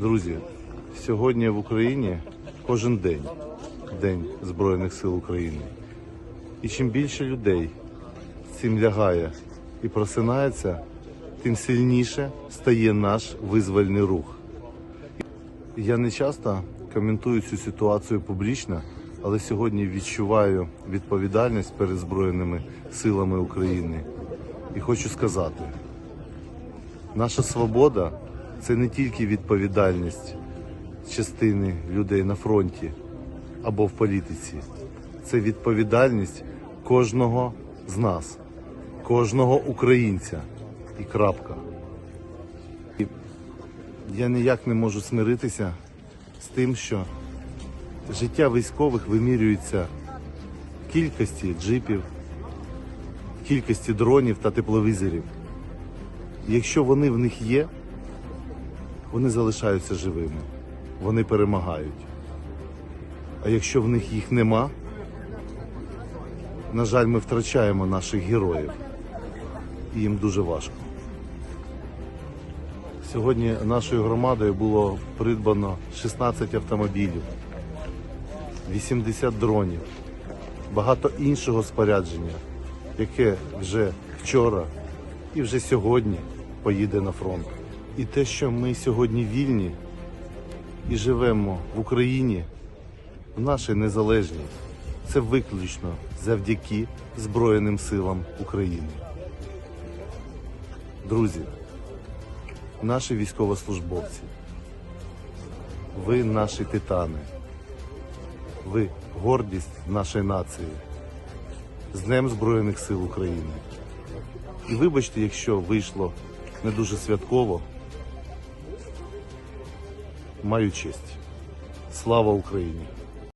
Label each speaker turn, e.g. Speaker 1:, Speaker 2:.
Speaker 1: Друзі, сьогодні в Україні кожен день День Збройних сил України. І чим більше людей цим лягає і просинається, тим сильніше стає наш визвольний рух. Я не часто коментую цю ситуацію публічно, але сьогодні відчуваю відповідальність перед Збройними силами України. І хочу сказати, наша свобода це не тільки відповідальність частини людей на фронті або в політиці. Це відповідальність кожного з нас, кожного українця. І крапка. І я ніяк не можу смиритися з тим, що життя військових вимірюється в кількості джипів, кількості дронів та тепловізорів. Якщо вони в них є, вони залишаються живими, вони перемагають. А якщо в них їх нема, на жаль, ми втрачаємо наших героїв. І їм дуже важко. Сьогодні нашою громадою було придбано 16 автомобілів, 80 дронів, багато іншого спорядження, яке вже вчора і вже сьогодні поїде на фронт. І те, що ми сьогодні вільні і живемо в Україні, в нашій незалежній, це виключно завдяки Збройним силам України. Друзі, наші військовослужбовці, ви наші титани, ви гордість нашої нації з Днем Збройних сил України. І вибачте, якщо вийшло не дуже святково, маю честь. Слава Україні!